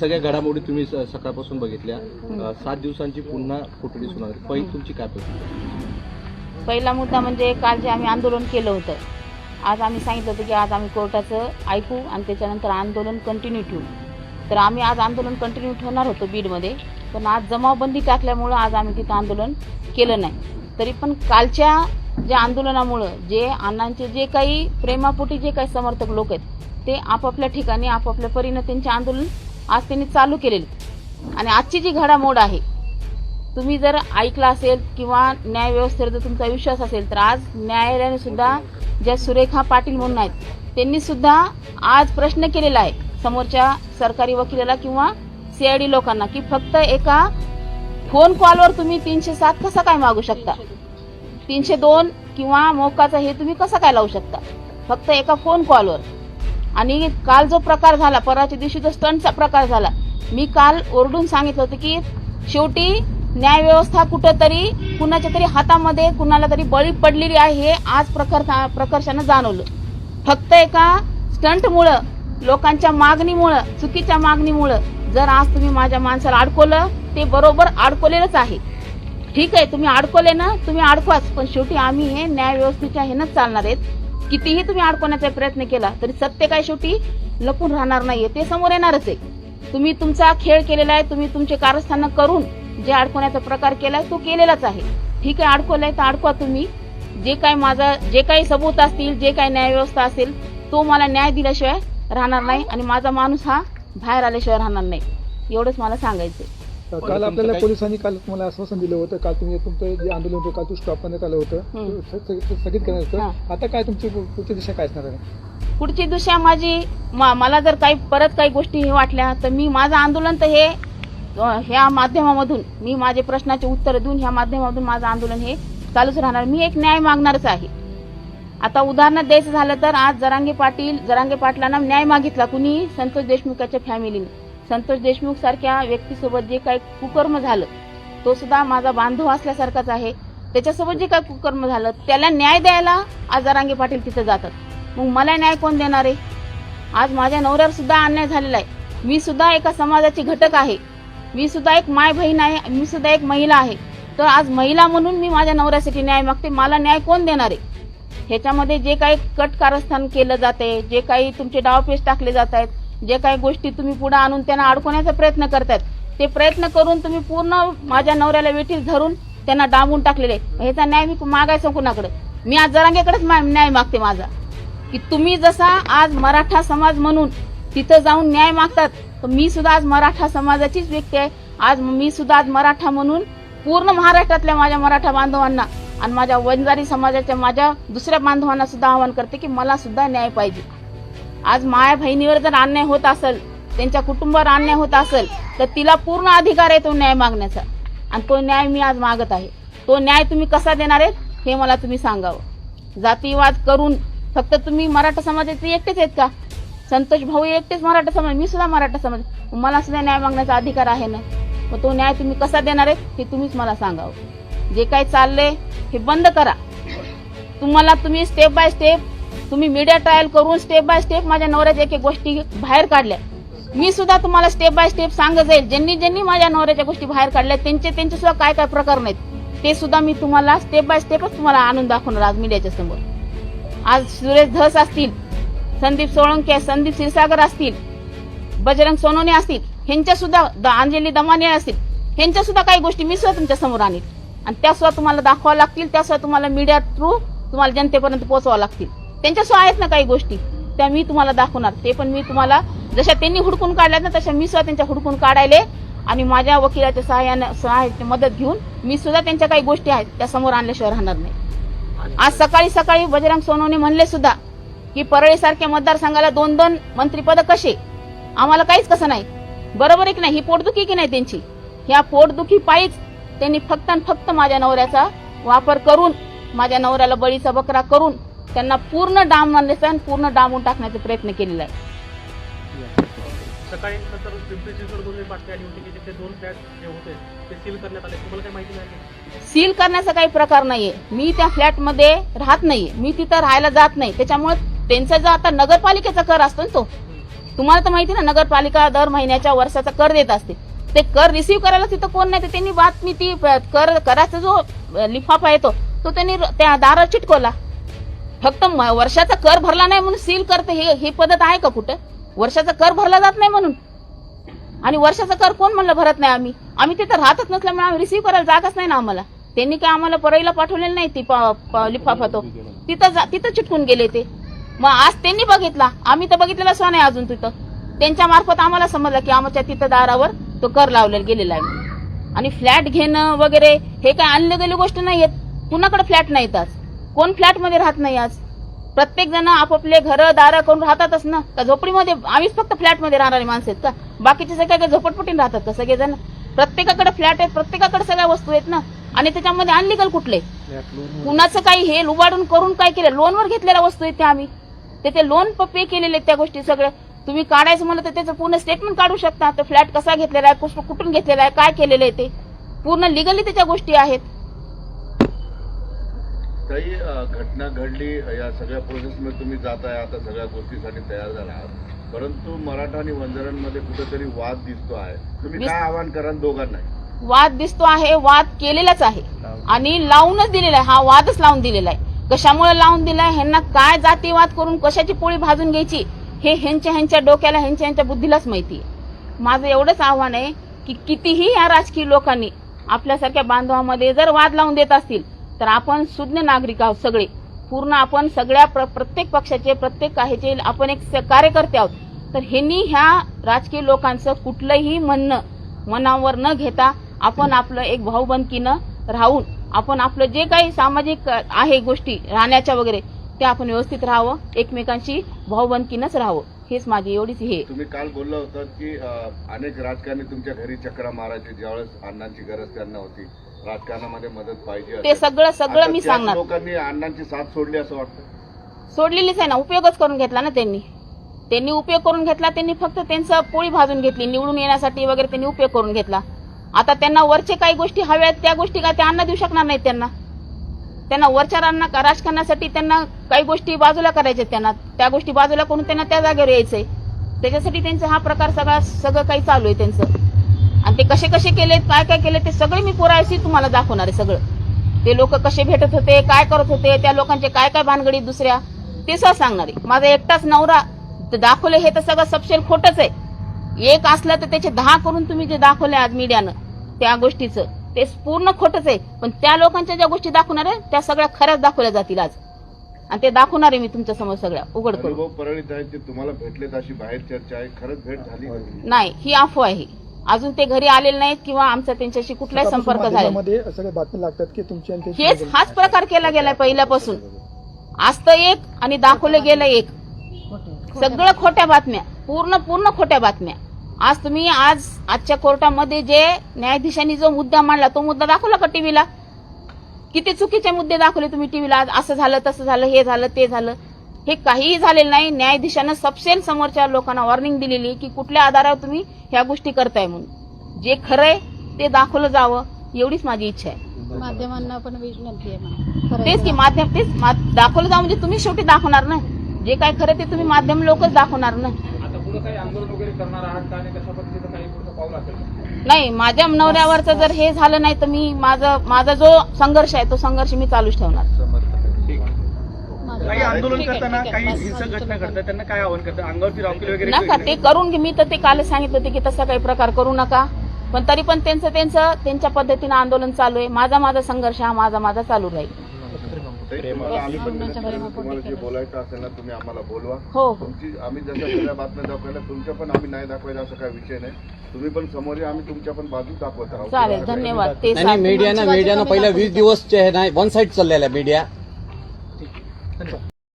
सगळ्या घडामोडी तुम्ही सकाळपासून बघितल्या. सात दिवसांची पुन्हा कोठडी सुनावणी. पहिली तुमची काय पहिला मुद्दा म्हणजे काल जे आम्ही आंदोलन केलं होतं आज आम्ही सांगितलं होतं की आज आम्ही कोर्टाचं ऐकू आणि त्याच्यानंतर आंदोलन कंटिन्यू ठेवू. तर आम्ही आज आंदोलन कंटिन्यू ठेवणार होतो बीडमध्ये पण आज जमावबंदी टाकल्यामुळं आज आम्ही तिथं आंदोलन केलं नाही. तरी पण कालच्या ज्या आंदोलनामुळं जे अण्णांचे जे काही प्रेमापोटी जे काही समर्थक लोक आहेत ते आपापल्या ठिकाणी आपापल्या परीनं त्यांचे आंदोलन आज त्यांनी चालू केलेली. आणि आजची जी घडामोड आहे तुम्ही जर ऐकलं असेल किंवा न्याय व्यवस्थेवर जर तुमचा विश्वास असेल तर आज न्यायालयाने सुद्धा ज्या सुरेखा पाटील म्हणून आहेत त्यांनी सुद्धा आज प्रश्न केलेला आहे समोरच्या सरकारी वकिलाला किंवा सीआयडी लोकांना की फक्त एका फोन कॉलवर तुम्ही तीनशे सात कसा काय मागू शकता? तीनशे दोन किंवा मोकाचा हे तुम्ही कसा काय लावू शकता? फक्त एका फोन कॉलवर. आणि काल जो प्रकार झाला परवाच्या दिवशी जो स्टंटचा प्रकार झाला मी काल ओरडून सांगितलं होतं की शेवटी न्यायव्यवस्था कुठंतरी कुणाच्या तरी हातामध्ये कुणाला तरी बळी पडलेली आहे हे आज प्रखर प्रकर्षानं जाणवलं. फक्त एका स्टंटमुळं लोकांच्या मागणीमुळं चुकीच्या मागणीमुळं जर आज तुम्ही माझ्या माणसाला अडकवलं ते बरोबर अडकवलेलंच आहे. ठीक आहे तुम्ही अडकवले ना तुम्ही अडकवाच पण शेवटी आम्ही हे न्यायव्यवस्थेच्या ह्यानंच चालणार आहेत. कितीही तुम्ही अडकवण्याचा प्रयत्न केला तरी सत्य काय शेवटी? लपून राहणार नाहीये. ते समोर येणारच आहे. तुम्ही तुमचा खेळ केलेला आहे तुम्ही तुमचे कारस्थान करून जे अडकवण्याचा प्रकार केलाय तो केलेलाच आहे. ठीक आहे अडकवलाय तर अडकवा तुम्ही. जे काय माझा जे काही सबूत असतील जे काही न्यायव्यवस्था असेल तो मला न्याय दिल्याशिवाय राहणार नाही आणि माझा माणूस हा बाहेर आल्याशिवाय राहणार नाही. एवढंच मला सांगायचं काल आपल्याला पोलिसांनी काल तुम्हाला आश्वासन दिलं होतं. काल तुम्ही तुमचं जे आंदोलन होतं काल तू स्टॉप करण्यात आलं होतं. स्थगित करण्यात. होतं. आता काय तुमची पुढची दिशा काय असणार आहे? पुढची दिशा माझी मला जर काही परत काही गोष्टी हे वाटल्या तर मी माझं आंदोलन तर हे ह्या माध्यमामधून मी माझे प्रश्नाचे उत्तर देऊन ह्या माध्यमामधून माझं आंदोलन हे चालूच राहणार. मी एक न्याय मागणारच आहे. आता उदाहरण द्यायचं झालं तर आज जरांगे पाटील जरांगे पाटलांना न्याय मागितला. कुणी? संतोष देशमुखाच्या फॅमिलीने संतोष देशमुख सारख्या व्यक्तीसोबत जे काही कुकर्म झालं तो सुद्धा माझा बांधव असल्यासारखाच आहे. त्याच्यासोबत जे काही कुकर्म झालं त्याला न्याय द्यायला आजारांगे पाटील तिथं जातात. मग मला न्याय कोण देणार आहे? आज माझ्या नवऱ्यावर सुद्धा अन्याय झालेला आहे. मी सुद्धा एका समाजाची घटक आहे. मी सुद्धा एक माय बहीण आहे मी सुद्धा एक महिला आहे. तर आज महिला म्हणून मी माझ्या नवऱ्यासाठी न्याय मागते मला न्याय कोण देणार आहे? ह्याच्यामध्ये जे काही कट कारस्थान केलं जाते जे काही तुमचे डावपेच टाकले जात आहेत जे काही गोष्टी तुम्ही पुढे आणून त्यांना अडकवण्याचा प्रयत्न करतात ते प्रयत्न करून तुम्ही पूर्ण माझ्या नवऱ्याला वेठीस धरून त्यांना डांबून टाकलेले ह्याचा न्याय मी मागायचं कुणाकडे मी आज जरांगेकडेच मा- न्याय मागते माझा. की तुम्ही जसा आज मराठा समाज म्हणून तिथं जाऊन न्याय मागतात तर मी सुद्धा आज मराठा समाजाचीच व्यक्ती आहे. आज मी सुद्धा आज मराठा म्हणून पूर्ण महाराष्ट्रातल्या माझ्या मराठा बांधवांना आणि माझ्या वंजारी समाजाच्या माझ्या दुसऱ्या बांधवांना सुद्धा आवाहन करते की मला सुद्धा न्याय पाहिजे. आज माया बहिणीवर जर अन्याय होत असेल त्यांच्या कुटुंबावर अन्याय होत असेल तर तिला पूर्ण अधिकार आहे तो न्याय मागण्याचा. आणि तो न्याय मी आज मागत आहे. तो न्याय तुम्ही कसा देणार आहेत हे मला तुम्ही सांगावं. जातीवाद करून फक्त तुम्ही मराठा समाजाचे एकटेच आहेत का? संतोष भाऊ एकटेच मराठा समाज मी सुद्धा मराठा समाज. मला सुद्धा न्याय मागण्याचा अधिकार आहे ना? मग तो न्याय तुम्ही कसा देणार आहेत हे तुम्हीच मला सांगावं. जे काही चाललंय हे बंद करा. तुम्हाला तुम्ही स्टेप बाय स्टेप तुम्ही मीडिया ट्रायल करून स्टेप बाय स्टेप माझ्या नवऱ्याच्या एक एक गोष्टी बाहेर काढल्या. मी सुद्धा तुम्हाला स्टेप बाय स्टेप सांगत जाईल. ज्यांनी ज्यांनी माझ्या नवऱ्याच्या गोष्टी बाहेर काढल्या त्यांचे त्यांचे सुद्धा काय काय प्रकार नाहीत. ते सुद्धा मी तुम्हाला स्टेप बाय स्टेपच तुम्हाला आणून दाखवणार आज मीडियाच्या समोर. आज सुरेश धस असतील संदीप सोळंके संदीप क्षीरसागर असतील बजरंग सोनोने असतील ह्यांच्या सुद्धा द- अंजली दमाने असतील ह्यांच्या सुद्धा काही गोष्टी मी सुद्धा तुमच्यासमोर आणील आणि त्या सुद्धा तुम्हाला दाखवावं लागतील त्या सुद्धा तुम्हाला मीडिया थ्रू तुम्हाला जनतेपर्यंत पोहोचवावं लागतील. त्यांच्या सुद्धा आहेत ना काही गोष्टी त्या मी तुम्हाला दाखवणार. ते पण मी तुम्हाला जशा त्यांनी हुडकून काढल्यात ना तशा मी सुद्धा त्यांच्या हुडकून काढायले. आणि माझ्या वकिलाच्या सहाय्यानं सहाय्याची मदत घेऊन मी सुद्धा त्यांच्या काही गोष्टी आहेत त्या समोर आणल्याशिवाय राहणार नाही. आज सकाळी सकाळी बजरंग सोनवणे म्हणले सुद्धा की परळीसारख्या मतदारसंघाला दोन दोन मंत्रीपद कसे? आम्हाला काहीच कसं नाही. बरोबर आहे की नाही? ही पोटदुखी की नाही त्यांची? ह्या पोटदुखी पायीच त्यांनी फक्त आणि फक्त माझ्या नवऱ्याचा वापर करून माझ्या नवऱ्याला बळीचा बकरा करून त्यांना पूर्ण डाम आणण्याचा आणि पूर्ण डांबून टाकण्याचा प्रयत्न केलेला आहे. सकाळी नंतर पिंपरी चिंचवडमधून एक बातमी आली होती की तिथे दोन फ्लॅट जे होते ते सील करण्यात आले. तुम्हाला काही माहिती नाही? सील करण्याचा काही प्रकार नाहीये. मी त्या फ्लॅटमध्ये राहत नाहीये. मी तिथं राहायला जात नाही. त्याच्यामुळे त्यांचा जो आता नगरपालिकेचा कर असतो ना तो तुम्हाला तर माहिती ना नगरपालिका दर महिन्याच्या वर्षाचा कर देत असते. ते कर रिसीव्ह करायला तिथं कोण नाही तर त्यांनी बातमी ती कर कराचा जो लिफाफा येतो तो त्यांनी त्या दारावर चिटकवला. फक्त वर्षाचा कर भरला नाही म्हणून सील करते हे ही पद्धत आहे का कुठं? वर्षाचा कर भरला जात नाही म्हणून. आणि वर्षाचा कर कोण म्हणलं भरत नाही आम्ही? आम्ही तिथं राहतच नसल्यामुळे आम्ही रिसीव्ह करायला जागाच नाही ना आम्हाला. त्यांनी काय आम्हाला परळीला पाठवलेलं नाही ती प- लिफाफा तो तिथं जा- तिथं चिटकून गेले ते. मग आज त्यांनी बघितला. आम्ही तर बघितलेला सुद्धा नाही अजून तिथं. त्यांच्या मार्फत आम्हाला समजलं की आमच्या तिथं दारावर तो कर लावलेला गेलेला आहे. आणि फ्लॅट घेणं वगैरे हे काय अनलिगली गोष्ट नाही आहेत कुणाकडे फ्लॅट नाहीत आज? कोण फ्लॅटमध्ये राहत नाही आज? प्रत्येक जण आपापले घर दारं करून राहतातच ना. का झोपडीमध्ये आम्हीच फक्त फ्लॅटमध्ये राहणारे माणसं आहेत का? बाकीचे सगळे काय झोपटपटीने राहतात का सगळेजण? प्रत्येकाकडे फ्लॅट आहेत प्रत्येकाकडे सगळ्या वस्तू आहेत ना? आणि त्याच्यामध्ये अनलिगल कुठले? कुणाचं काही हे लुबाडून करून काय केलं? लोनवर घेतलेल्या वस्तू आहेत त्या आम्ही. ते ते लोन पे केलेले त्या गोष्टी सगळ्या. तुम्ही काढायचं म्हणलं तर त्याचं पूर्ण स्टेटमेंट काढू शकता. तो फ्लॅट कसा घेतलेला आहे कुठं- कुठून घेतलेला आहे काय केलेलं आहे ते? पूर्ण लिगली त्याच्या गोष्टी आहेत. काही घटना घडली या सगळ्या प्रोसेसमध्ये तुम्ही जात आहे आता सगळ्या गोष्टीसाठी तयार झाला आहात. परंतु मराठा आणि वंजारांमध्ये कुठेतरी वाद दिसतो आहे. तुम्ही काय आव्हान कराल दोघांना वाद दिसतो आहे वाद केलेलाच आहे. आणि लावूनच दिलेला आहे हा वादच लावून दिलेला आहे. कशामुळे लावून दिलाय ह्यांना काय जातीवाद करून कशाची पोळी भाजून घ्यायची? हे ह्यांच्या ह्यांच्या डोक्याला ह्यांच्या ह्यांच्या बुद्धीलाच माहिती आहे. माझं एवढंच आव्हान आहे की कितीही या राजकीय लोकांनी आपल्यासारख्या बांधवामध्ये जर वाद लावून देत असतील तर आपण सुज्ञ नागरिक आहोत सगळे. पूर्ण आपण सगळ्या प्र- प्रत्येक पक्षाचे प्रत्येक काहीचे आपण एक स- कार्यकर्ते आहोत. तर ह्यांनी ह्या राजकीय लोकांचं कुठलंही म्हणणं मनावर न घेता आपण आपलं एक भाऊबंदकीनं राहून आपण आपलं जे काही सामाजिक आहे गोष्टी राहण्याच्या वगैरे त्या आपण व्यवस्थित राहावं एकमेकांशी भाऊबंदकीनंच राहावं. हेच माझी एवढीच हे. तुम्ही काल बोलला होतात की अनेक राजकारणी तुमच्या घरी चक्रा मारायचे ज्यावेळेस अण्णांची गरज त्यांना होती. राजकारणामध्ये मदत पाहिजे ते. सगळं सगळं मी सांगणार. लोकांनी अण्णांची साथ सोडली असं वाटतं? सोडलेलीच आहे ना. उपयोगच करून घेतला ना त्यांनी. त्यांनी उपयोग करून घेतला त्यांनी फक्त त्यांचं पोळी भाजून घेतली निवडून येण्यासाठी वगैरे त्यांनी उपयोग करून घेतला. आता त्यांना वरचे काही गोष्टी हव्यात त्या गोष्टी काय ते अन्न देऊ शकणार नाहीत त्यांना. त्यांना वरचारांना राजकारणासाठी त्यांना काही गोष्टी बाजूला करायच्या त्यांना त्या गोष्टी बाजूला करून त्यांना त्या जागेवर यायचंय. त्याच्यासाठी त्यांचा हा प्रकार सगळा सगळं काही चालू आहे त्यांचं. आणि ते कसे कसे केले काय काय केले ते सगळे मी पुरायशी तुम्हाला दाखवणार आहे सगळं. ते लोक कसे भेटत होते काय करत होते त्या लोकांचे काय काय भानगडी दुसऱ्या ते सह सांगणार आहे. माझा एकटाच नवरा तर दाखवले हे तर सगळं सपशेल खोटच आहे. एक असलं तर त्याचे दहा करून तुम्ही जे दाखवले आज मीडियानं त्या गोष्टीचं. ते पूर्ण खोटच आहे. पण त्या लोकांच्या ज्या गोष्टी दाखवणार आहे त्या सगळ्या खऱ्याच दाखवल्या जातील आज. आणि ते दाखवणार आहे मी तुमच्यासमोर सगळ्या. उघड करून. अनुभव परळीत आहेत ते तुम्हाला भेटलेत अशी बाहेर चर्चा आहे खरंच भेट झाली का? नाही ही अफवा आहे. अजून ते घरी आलेले नाहीत किंवा आमचा त्यांच्याशी कुठलाही संपर्क झाला नाही. माध्यमामध्ये सगळ्या बातम्या लागतात की तुमची आणि त्यांची हेच हाच प्रकार केला गेलाय पहिल्यापासून. असतं एक आणि दाखवलं गेलं एक. सगळं खोट्या बातम्या. पूर्ण पूर्ण खोट्या बातम्या. आज तुम्ही आज आजच्या कोर्टामध्ये जे न्यायाधीशांनी जो मुद्दा मांडला तो मुद्दा दाखवला का टीव्हीला? किती चुकीचे मुद्दे दाखवले तुम्ही टीव्हीला? आज असं झालं तसं झालं हे झालं ते झालं. हे काहीही झालेलं नाही. न्यायाधीशानं सपशेल समोरच्या लोकांना वॉर्निंग दिलेली की कुठल्या आधारावर तुम्ही ह्या गोष्टी करताय म्हणून. जे खरंय ते दाखवलं जावं एवढीच माझी इच्छा आहे. माध्यमांना पण विनंती आहे तेच की माध्यम तेच दाखवलं जाऊ म्हणजे तुम्ही शेवटी दाखवणार ना. जे काय खरं ते तुम्ही माध्यम लोकच दाखवणार ना. आता पुढे काही आंदोलन वगैरे करणार आहात का? आणि कशा पद्धतीचं काही पुढचं पाऊल असेल नाही माझ्या नवऱ्यावरचं जर हे झालं नाही तर मी माझं माझा जो संघर्ष आहे तो संघर्ष मी चालूच ठेवणार. काही आंदोलन ठीक आहे, करताना ठीक आहे. काही बस- हिंसक बस- घटना घडतात त्यांना काय आव्हान करतात? अंगावरती रावकील वगैरे नका ते करून घे. मी तर ते काल सांगितलं होते की तसा काही प्रकार करू नका. पण तरी पण त्यांचं त्यांचं त्यांच्या पद्धतीनं आंदोलन चालू आहे. माझा माझा संघर्ष हा माझा माझा चालू राहील. तुम्हाला जे बोलायचं असेल ना तुम्ही आम्हाला बोलवा. हो हो. तुमची आम्ही जशा सगळ्या बातम्या दाखवल्या तुमच्या पण आम्ही नाही दाखवायचा असा काही विषय नाही. तुम्ही पण समोर या आम्ही तुमच्या पण बाजू दाखवत आहोत. चालेल धन्यवाद. मीडियानं मीडियानं पहिल्या वीस दिवस जे आहे ना वन साईड चाललेला आहे मीडिया.